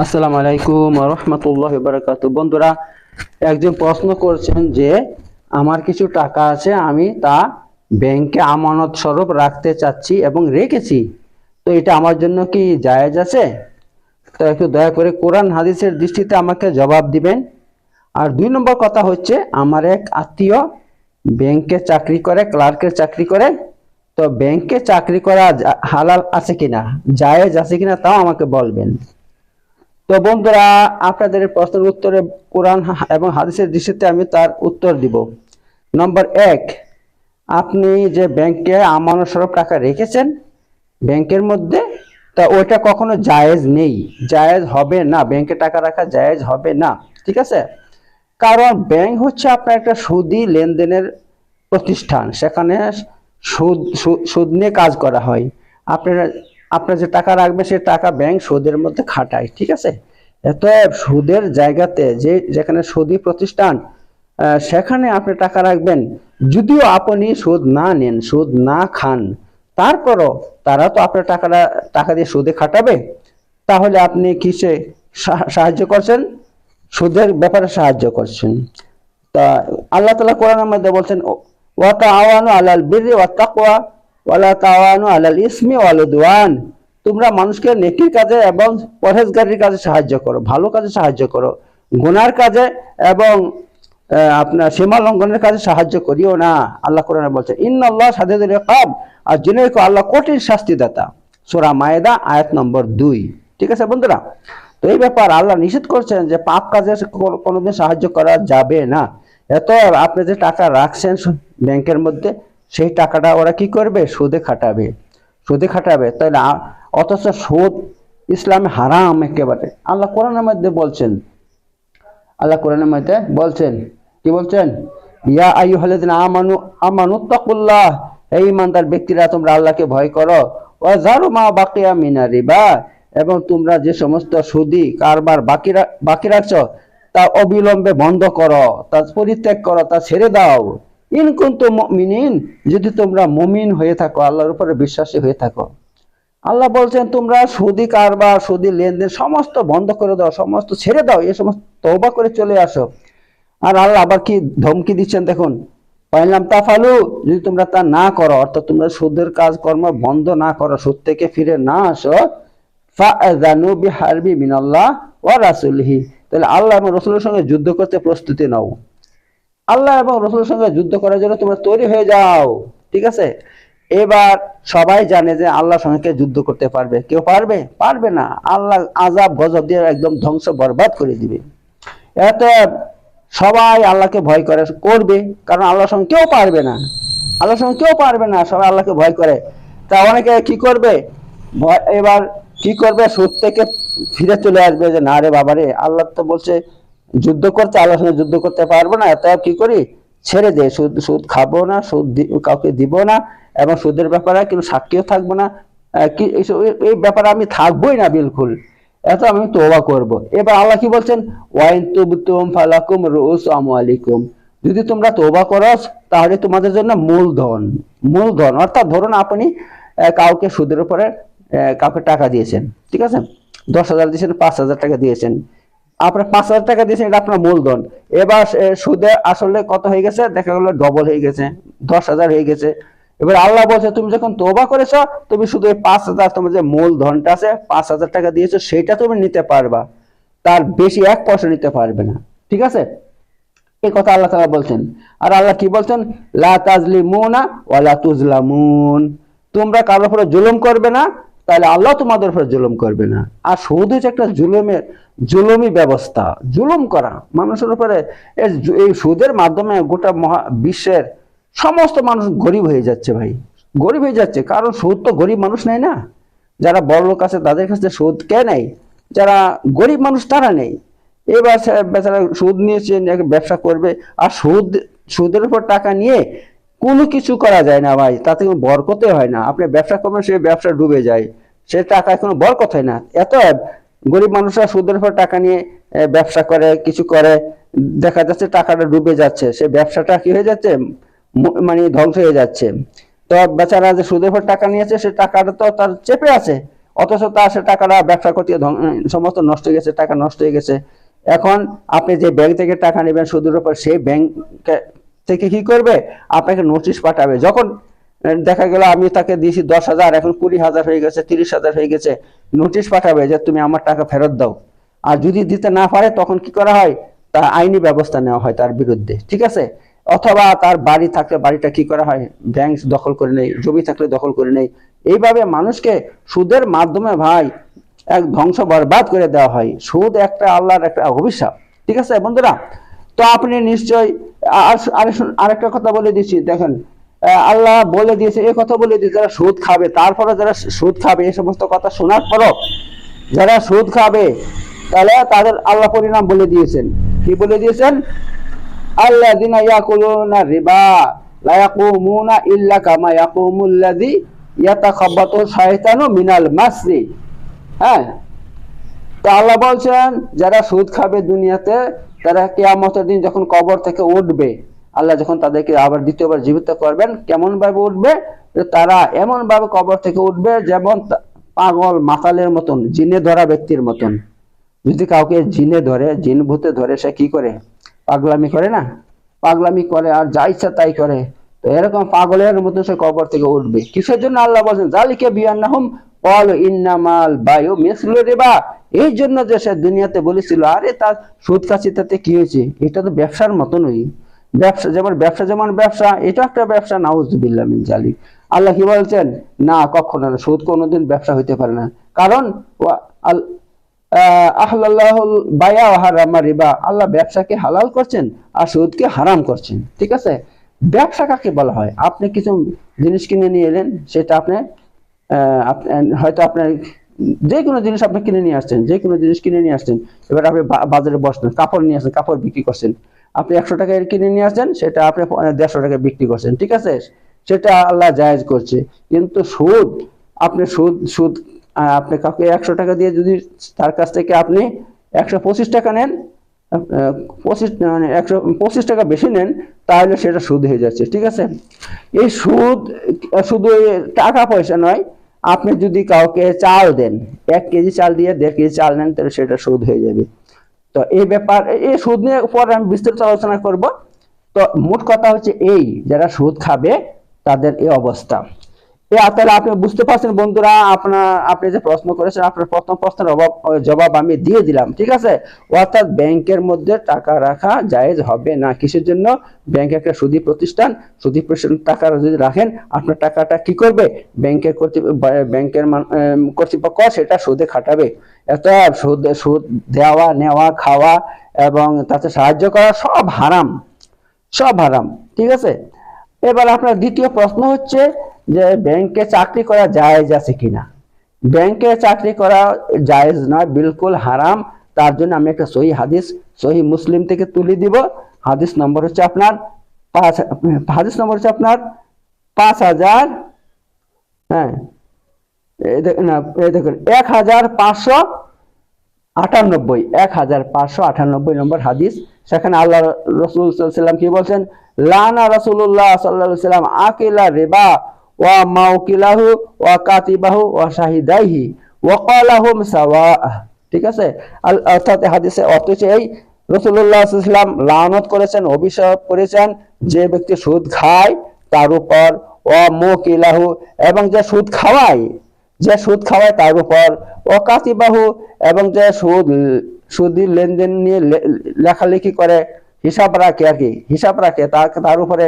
আসসালামু আলাইকুম রহমতুল্লাহ বারাকাতু বন্ধুরা, একজন প্রশ্ন করছেন যে, আমার কিছু টাকা আছে, আমি তা ব্যাংকে আমানত স্বরূপ রাখতে চাচ্ছি এবং রেখেছি। তো এটা আমার জন্য কি জায়েজ আছে? তো একটু দয়া করে কোরআন হাদিসের দৃষ্টিতে আমাকে জবাব দিবেন। আর দুই নম্বর কথা হচ্ছে, আমার এক আত্মীয় ব্যাংকে চাকরি করে, ক্লার্কের চাকরি করে। তো ব্যাংকে চাকরি করা হালাল আছে কিনা, জায়েজ আছে কিনা, তাও আমাকে বলবেন। তো বন্ধুরা, আপনাদের প্রশ্নের উত্তরে কোরআন এবং হাদিসের দৃষ্টিতে আমি তার উত্তর দিব। নম্বর এক, আপনি যে ব্যাংকে আমানত স্বরূপ টাকা রেখেছেন, ব্যাংকের মধ্যে, তা ওইটা কখনো জায়েজ নেই। জায়েজ হবে না, ব্যাংকে টাকা রাখা জায়েজ হবে না, ঠিক আছে? কারণ ব্যাংক হচ্ছে আপনার একটা সুদি লেনদেনের প্রতিষ্ঠান, সেখানে সুদ সুদ নিয়ে কাজ করা হয়। আপনার আপনার যে টাকা রাখবেন সে টাকা ব্যাংক সুদের মধ্যে খাটায়, ঠিক আছে? এত সুদের জায়গাতে যে যেখানে সুদি প্রতিষ্ঠান সেখানে আপনি টাকা রাখবেন। যদিও আপনি সুদ না নেন, সুদ না খান, তারপরও তারা তো আপনার টাকাটা, টাকা দিয়ে সুদে খাটাবে। তাহলে আপনি কিসে সাহায্য করছেন? সুদের ব্যাপারে সাহায্য করছেন। তা আল্লাহ তালা কোরআনের মধ্যে বলছেন ওয়া তাআওয়ানু আলাল বিররি ওয়াত তাকওয়া। ওয়ালা তাআওয়ানু আলাল ইসমি তোমরা মানুষকে নেকির কাজে এবং পরহেজগারির কাজে সাহায্য করো, ভালো কাজে সাহায্য করো। গুনার কাজে এবং আপনার সীমা লঙ্ঘনের কাজে সাহায্য করিও না। আল্লাহ কোরআনে ইন আল্লাহ সাদিদুল ইকাব আর জেনে আল্লাহ কঠিন শাস্তিদাতা। সোরা মায়েদা, আয়াত নম্বর দুই। ঠিক আছে বন্ধুরা? তো এই ব্যাপার আল্লাহ নিষেধ করছেন যে পাপ কাজে কোনো- কোনোদিন সাহায্য করা যাবে না। এত আপনি যে টাকা রাখছেন ব্যাংকের মধ্যে সেই টাকাটা ওরা কি করবে? সুদে খাটাবে। সুদে খাটাবে। তাহলে অথচ সুদ ইসলামে হারাম একেবারে। আল্লাহ কোরআনের মধ্যে বলছেন, আল্লাহ কোরআনের মধ্যে বলছেন, কি বলছেন? ইয়া আয়ু আইয়ুহাল্লাযিনা আমানু আমানু তাকুল্লাহ। এই ইমানদার ব্যক্তিরা, তোমরা আল্লাহকে ভয় করো। ওয়া জারু মা বাকিয়া মিনা রিবা। এবং তোমরা যে সমস্ত সুদি কারবার বাকিরা বাকি রাখছো তা অবিলম্বে বন্ধ করো, তা পরিত্যাগ করো, তা ছেড়ে দাও। ইন কুনতুম মুমিনিন, যদি তোমরা মমিন হয়ে থাকো, আল্লাহর উপরে বিশ্বাসী হয়ে থাকো। আল্লাহ বলছেন, তোমরা সুদি কারবার, সুদি লেনদেন সমস্ত বন্ধ করে দাও, সমস্ত ছেড়ে দাও, এ সমস্ত তওবা করে চলে আসো। আর আল্লাহ আবার কি ধমকি দিচ্ছেন দেখুন? পাইলাম তা তাফালু, যদি তোমরা তা না করো, অর্থাৎ তোমরা সুদের কাজকর্ম বন্ধ না করো, সুদ থেকে ফিরে না আসো ফাআযানু বিহারবি মিনাল্লাহ ওয়া রাসুলহি। তাহলে আল্লাহ এবং রসুলের সঙ্গে যুদ্ধ করতে প্রস্তুতি নাও। আল্লাহ এবং রসুলের সঙ্গে যুদ্ধ করার জন্য তোমরা তৈরি হয়ে যাও। ঠিক আছে? এবার সবাই জানে যে আল্লাহর সঙ্গে যুদ্ধ করতে পারবে। কেউ পারবে? পারবে না। আল্লাহ আজাব গজব দিয়ে একদম ধ্বংস, বরবাদ করে দিবে। এত সবাই আল্লাহকে ভয় করে, করবে। কারণ আল্লাহর সঙ্গে কেউ পারবে না। আল্লাহর সঙ্গে কেউ পারবে না। সবাই আল্লাহকে ভয় করে। তা অনেকে কি করবে? এবার কি করবে? সুদ থেকে ফিরে চলে আসবে যে, না রে বাবারে, আল্লাহ তো বলছে যুদ্ধ করতে আল্লাহর সঙ্গে যুদ্ধ করতে পারব না তাই কি করি? ছেড়ে দে, সুদ সুদ খাব না, সুদ কাউকে দিব না, এবং সুদের ব্যাপারে কিন্তু সাক্ষীও থাকব না। কি, এই- ব্যাপারে আমি থাকবোই না বিলকুল। এত আমি তোবা করব। এবার আল্লাহ কি বলছেন? ওয়াইন তুবতুম ফালাকুম রুউস আমওয়ালিকুম। যদি তোমরা তোবা করো, তাহলে তোমাদের জন্য মূলধন মূলধন। অর্থাৎ ধরুন আপনি কাউকে সুদের উপরে কাউকে টাকা দিয়েছেন, ঠিক আছে? দশ হাজার দিয়েছেন, পাঁচ হাজার টাকা দিয়েছেন। আপনার পাঁচ হাজার টাকা দিয়েছেন, এটা আপনার মূলধন। এবার সুদে আসলে কত হয়ে গেছে? দেখা গেলো ডবল হয়ে গেছে, দশ হাজার হয়ে গেছে। এবার আল্লাহ বলছে, তুমি যখন তোবা করেছ, তুমি শুধু এই পাঁচ হাজার, তোমার যে মূলধনটা আছে, পাঁচ হাজার টাকা দিয়েছ, সেটা তুমি নিতে পারবা। তার বেশি এক পয়সা নিতে পারবে না। ঠিক আছে? এই কথা আল্লাহ তাআলা বলছেন। আর আল্লাহ কি বলছেন? লা তাজলিমুনা ওয়ালা তুজলামুন তোমরা কারোর উপরে জুলুম করবে না তাহলে আল্লাহ তোমাদের উপরে জুলুম করবে না। আর সুদ হচ্ছে একটা জুলুমের, জুলুমি ব্যবস্থা, জুলুম করা। মানুষের উপরে এই সুদের মাধ্যমে গোটা মহা, বিশ্বের সমস্ত মানুষ গরিব হয়ে যাচ্ছে ভাই। গরিব হয়ে যাচ্ছে, কারণ সুদ তো গরিব মানুষ নেয় না। যারা বড় লোক আছে তাদের কাছে সুদ কে নেই যারা গরিব মানুষ তারা নেই এবার বেচারা সুদ নিয়েছে নিয়ে ব্যবসা করবে। আর সুদ, সুদের উপর টাকা নিয়ে কোনো কিছু করা যায় না ভাই, তাতে কোনো বরকতে হয় না। আপনি ব্যবসা করবেন, সে ব্যবসা ডুবে যায়। সে টাকা কোনো বরকত কথাই না। এত গরিব মানুষরা সুদের উপর টাকা নিয়ে ব্যবসা করে, কিছু করে, দেখা যাচ্ছে টাকাটা ডুবে যাচ্ছে। সে ব্যবসাটা কি হয়ে যাচ্ছে? মানে ধ্বংস হয়ে যাচ্ছে। তো বেচারা যে সুদের উপর টাকা নিয়েছে, সে টাকাটা তো তার চেপে আছে। অথচ তার সে টাকাটা ব্যবসা করতে সমস্ত নষ্ট হয়ে গেছে, টাকা নষ্ট হয়ে গেছে। এখন আপনি যে ব্যাংক থেকে টাকা নেবেন সুদের উপর, সেই ব্যাংক থেকে কি করবে? আপনাকে নোটিশ পাঠাবে। যখন দেখা গেল, আমি তাকে দিয়েছি দশ হাজার, এখন কুড়ি হাজার হয়ে গেছে, তিরিশ হাজার হয়ে গেছে। নোটিশ পাঠাবে যে তুমি আমার টাকা ফেরত দাও। আর যদি দিতে না পারে, তখন কি করা হয়? তা আইনি ব্যবস্থা নেওয়া হয় তার বিরুদ্ধে, ঠিক আছে? অথবা তার বাড়ি থাকলে বাড়িটা কি করা হয়? ব্যাংক দখল করে নেই জমি থাকলে দখল করে নেই এইভাবে মানুষকে সুদের মাধ্যমে ভাই এক ধ্বংস বরবাদ করে দেওয়া হয়। সুদ একটা আল্লাহর একটা অভিশাপ, ঠিক আছে বন্ধুরা? তো আপনি নিশ্চয় আর আর- আরেকটা কথা বলে দিচ্ছি। দেখেন আল্লাহ বলে দিয়েছে এই কথা বলে দিয়েছে, যারা সুদ খাবে তারপরে যারা সুদ খাবে, এই সমস্ত কথা শোনার পরও যারা সুদ খাবে, তাহলে তাদের আল্লাহ পরিণাম বলে দিয়েছেন। কি বলে দিয়েছেন? আল্লাহ দিনা ইয়াকুলুনা রিবা, লা ইয়াকুমুনা ইল্লা কামা ইয়াকুমুল্লাযী ইয়াতাখাব্বাতু শায়তানু মিনাল মাসরি হ্যাঁ? তো আল্লাহ বলছেন, যারা সুদ খাবে দুনিয়াতে, তারা কেয়ামতের দিন যখন কবর থেকে উঠবে আল্লাহ যখন তাদেরকে আবার দ্বিতীয়বার জীবিত করবেন কেমন ভাবে উঠবে তারা এমন ভাবে কবর থেকে উঠবে যেমন পাগল মাতালের মতন, জিনে ধরা ব্যক্তির মতন। যদি কাউকে জিনে ধরে, জিন ভূতে ধরে, সে কি করে? পাগলামি করে না? পাগলামি করে আর যা ইচ্ছা তাই করে। তো এরকম পাগলের মতো সে কবর থেকে উঠবে। কিসের জন্য আল্লাহ বলছেন জালিকে বিয়ান্নাহুম কল ইন্নামাল বায়ু মিসলু রিবা। এই জন্য যে সে দুনিয়াতে বলেছিল, আরে তার সুদ কাছি তাতে কি হয়েছে? এটা তো ব্যবসার মতনই ব্যবসা, যেমন ব্যবসা যেমন ব্যবসা, এটা একটা ব্যবসা, নাউজুবিল্লাহ মিন জালিক। আল্লাহ কি বলছেন? না, কখনো না, সুদ কোনোদিন ব্যবসা হইতে পারে না। কারণ আল্লাহ ব্যবসাকে হালাল করছেন আর সুদকে হারাম করছেন। ঠিক আছে? ব্যবসা কাকে বলা হয়? আপনি কিছু জিনিস কিনে নিয়ে এলেন, সেটা আপনি হয়তো আপনার যে কোনো জিনিস আপনি কিনে নিয়ে আসছেন, যে কোনো জিনিস কিনে নিয়ে আসছেন। এবার আপনি বাজারে বসছেন কাপড় নিয়ে আসছেন কাপড় বিক্রি করছেন। আপনি একশো টাকায় কিনে নিয়ে আসছেন, সেটা আপনি দেড়শো টাকায় বিক্রি করছেন, ঠিক আছে? সেটা আল্লাহ জায়েজ করছে। কিন্তু সুদ, আপনি সুদ সুদ আপনি কাউকে একশো টাকা দিয়ে যদি তার কাছ থেকে আপনি একশো পঁচিশ টাকা নেন পঁচিশ মানে একশো পঁচিশ টাকা বেশি নেন, তাহলে সেটা সুদ হয়ে যাচ্ছে, ঠিক আছে? এই সুদ, শুধু টাকা পয়সা নয়, আপনি যদি কাউকে চাল দেন, এক কেজি চাল দিয়ে দেড় কেজি চাল নেন, তাহলে সেটা সুদ হয়ে যাবে। তো এই ব্যাপার, এই সুদ নিয়ে পরে আমি বিস্তারিত আলোচনা করব। তো মোট কথা হচ্ছে এই, যারা সুদ খাবে, তাদের এই অবস্থা। তাহলে আপনি বুঝতে পারছেন বন্ধুরা আপনার আপনি যে প্রশ্ন করেছেন, আপনার প্রথম প্রশ্নের অভাব জবাব আমি দিয়ে দিলাম, ঠিক আছে? অর্থাৎ ব্যাংকের মধ্যে টাকা রাখা জায়েজ হবে না। কিসের জন্য? ব্যাংক একটা সুদী প্রতিষ্ঠান সুদী প্রতিষ্ঠান টাকা যদি রাখেন, আপনার টাকাটা কি করবে? ব্যাংকের ব্যাংকের কর্তৃপক্ষ সেটা সুদে খাটাবে। এত সুদ সুদ দেওয়া, নেওয়া, খাওয়া এবং তাতে সাহায্য করা সব হারাম সব হারাম, ঠিক আছে? এবার আপনার দ্বিতীয় প্রশ্ন হচ্ছে যে ব্যাংকে চাকরি করা জায়েজ আছে কিনা। ব্যাংকে চাকরি করা জায়েজ না, বিলকুল হারাম। তার জন্য আমি একটা সহি হাদিস, সহি মুসলিম থেকে তুলে দিব। হাদিস নম্বর হচ্ছে আপনার পাঁচ, হাদিস নম্বর হচ্ছে আপনার পাঁচ হাজার হ্যাঁ দেখুন, এক হাজার পাঁচশো আটানব্বই, এক হাজার পাঁচশো আটানব্বই নম্বর হাদিস। সেখানে আল্লাহ রসুল কি বলছেন? লানা রসুল্লাহ সাল্লাহ সাল্লাম আকিলা রেবা ওয়া মাউকিলাহু ওয়া কাতিবাহু ওয়া শাহিদাইহি ওয়া কালাহুম সাওয়া ঠিক আছে? অর্থাৎ হাদিসে অর্থ হচ্ছে এই রসুল্লাহ সাল্লাম লানত করেছেন, অভিশাপ করেছেন, যে ব্যক্তি সুদ খায় তার উপর ও মুকিলাহু, এবং যে সুদ খাওয়ায়, যে সুদ খাওয়ায় তার উপর অকাতিবাহু এবং যে সুদ, সুদি লেনদেন নিয়ে লেখালেখি করে, হিসাব রাখে আর কি, হিসাব রাখে, তার তার উপরে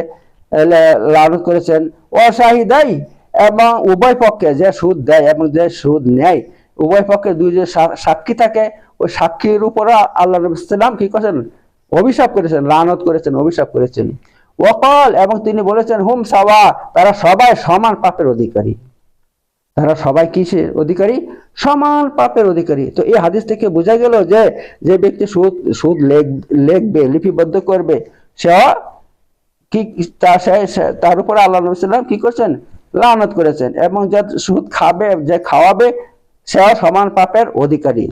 লানত করেছেন। অশাহিদাই এবং উভয় পক্ষে যে সুদ দেয় এবং যে সুদ নেয়, উভয় পক্ষে দুই যে সাক্ষী থাকে, ওই সাক্ষীর উপরে আল্লাহ নবী সাল্লাম কি করেছেন? অভিশাপ করেছেন লানত করেছেন, অভিশাপ করেছেন। ওকল এবং তিনি বলেছেন, হুম, সাওয়া, তারা সবাই সমান পাপের অধিকারী। তারা সবাই কিসের অধিকারী? সমান পাপের অধিকারী। তো এই হাদিস থেকে বোঝা গেল যে যে ব্যক্তি সুদ সুদ লেখ- লিখবে, লিপিবদ্ধ করবে সে কি সে- সে- তার উপর আল্লাহ নবী সাল্লাম কি করছেন? লানত করেছেন। এবং যে সুদ খাবে, যে খাওয়াবে, সেও সমান পাপের অধিকারী।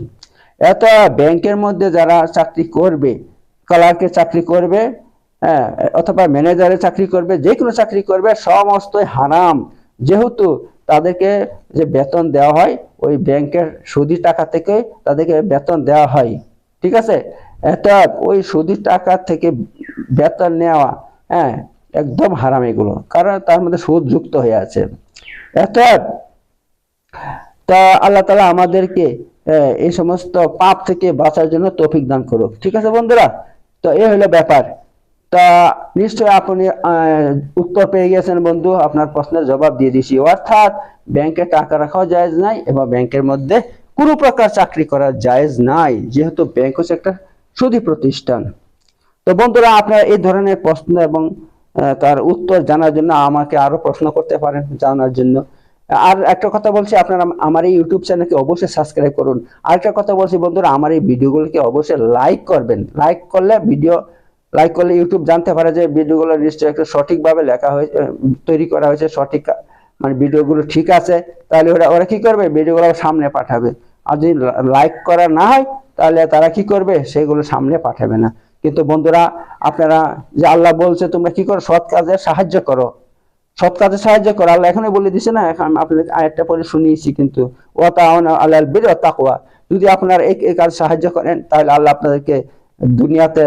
এত ব্যাংকের মধ্যে যারা চাকরি করবে ক্লার্কের চাকরি করবে হ্যাঁ অথবা ম্যানেজারের চাকরি করবে, যে কোনো চাকরি করবে সমস্ত হারাম। যেহেতু তাদেরকে যে বেতন দেওয়া হয়, ওই ব্যাংকের সুদি টাকা থেকে তাদেরকে বেতন দেওয়া হয়। ঠিক আছে? এটা ওই সুদি টাকা থেকে বেতন নেওয়া হ্যাঁ একদম হারাম এগুলো। কারণ তার মধ্যে সুদ যুক্ত হয়ে আছে। এটা তা আল্লাহ তালা আমাদেরকে এই সমস্ত পাপ থেকে বাঁচার জন্য তৌফিক দান করুক। ঠিক আছে বন্ধুরা? তো এ হলো ব্যাপার। তা নিশ্চয়ই আপনি উত্তর পেয়ে গেছেন বন্ধু। আপনার প্রশ্নের জবাব দিয়ে দিছি অর্থাৎ, ব্যাংকে টাকা রাখাও জায়েজ নাই এবং ব্যাংকের মধ্যে কোনো প্রকার চাকরি করা জায়েজ নাই। যেহেতু ব্যাংক হচ্ছে একটা সুদী প্রতিষ্ঠান। তো বন্ধুরা, আপনারা এই ধরনের প্রশ্ন এবং তার উত্তর জানার জন্য আমাকে আরও প্রশ্ন করতে পারেন জানার জন্য। আর একটা কথা বলছি, আপনারা আমার এই ইউটিউব চ্যানেলকে অবশ্যই সাবস্ক্রাইব করুন। আর একটা কথা বলছি বন্ধুরা, আমার এই ভিডিওগুলোকে অবশ্যই লাইক করবেন। লাইক করলে ভিডিও লাইক করলে ইউটিউব জানতে পারে যে ভিডিওগুলো নিশ্চয়ই একটু সঠিকভাবে লেখা হয়েছে তৈরি করা হয়েছে, সঠিক মানে ভিডিওগুলো ঠিক আছে। তাহলে ওরা ওরা কি করবে? ভিডিওগুলো সামনে পাঠাবে। আর যদি লাইক করা না হয়, তাহলে তারা কি করবে? সেগুলো সামনে পাঠাবে না। কিন্তু বন্ধুরা, আপনারা যে আল্লাহ বলছে, তোমরা কি করো? সৎ কাজে সাহায্য করো। সৎ কাজে সাহায্য করো। আল্লাহ এখনই বলে দিছে না, এখন আপনাদের আরেকটা পরে শুনিয়েছি কিন্তু ও আল্লাহর বীর তাকওয়া। যদি আপনারা এই কাজ সাহায্য করেন, তাহলে আল্লাহ আপনাদেরকে দুনিয়াতে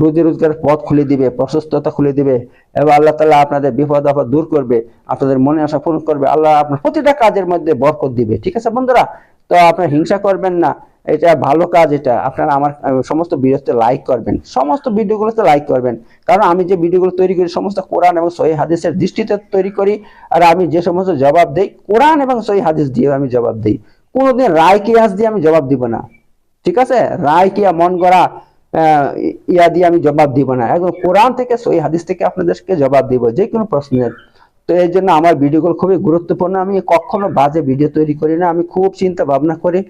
রুজি রোজগারের পথ খুলে দিবে, প্রশস্ততা খুলে দিবে, এবং আল্লাহ তাআলা আপনাদের বিপদ আপদ দূর করবে, আপনাদের মনে আশা পূরণ করবে। আল্লাহ আপনার প্রতিটা কাজের মধ্যে বরকত দিবে। ঠিক আছে বন্ধুরা? তো আপনারা হিংসা করবেন না। এটা ভালো কাজ এটা। আপনারা আমার সমস্ত ভিডিওতে লাইক করবেন। সমস্ত ভিডিওগুলোতে লাইক করবেন। কারণ আমি যে ভিডিওগুলো তৈরি করি সমস্ত কোরআন এবং সহি হাদিসের দৃষ্টিতে তৈরি করি আর আমি যে সমস্ত জবাব দেই কোরআন এবং সহি হাদিস দিয়ে আমি জবাব দিই। কোনোদিন রায় কিয়াস দিয়ে আমি জবাব দিব না। ঠিক আছে? রায় কিয়া মন করা আহ, ইয়া দিয়ে আমি জবাব দিব না। একদম কোরআন থেকে সহি হাদিস থেকে আপনাদেরকে জবাব দিব যে কোনো প্রশ্নের। তো এই জন্য আমার ভিডিওগুলো খুবই গুরুত্বপূর্ণ। আমি কখনো বাজে ভিডিও তৈরি করি না। আমি খুব চিন্তা ভাবনা করি।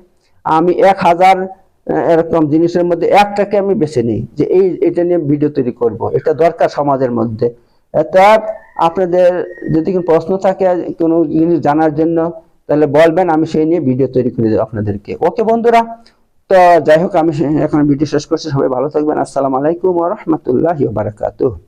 আমি এক হাজার এরকম জিনিসের মধ্যে একটাকে আমি বেছে নিই যে এই, এটা নিয়ে ভিডিও তৈরি করব। এটা দরকার সমাজের মধ্যে। আপনাদের যদি কোনো প্রশ্ন থাকে, কোনো জিনিস জানার জন্য, তাহলে বলবেন, আমি সেই নিয়ে ভিডিও তৈরি করে দেবো আপনাদেরকে। ওকে বন্ধুরা, তো যাই হোক, আমি এখন ভিডিও শেষ করছি। সবাই ভালো থাকবেন। আসসালামু আলাইকুম রাহমাতুল্লাহি ওয়া বারাকাতুহু।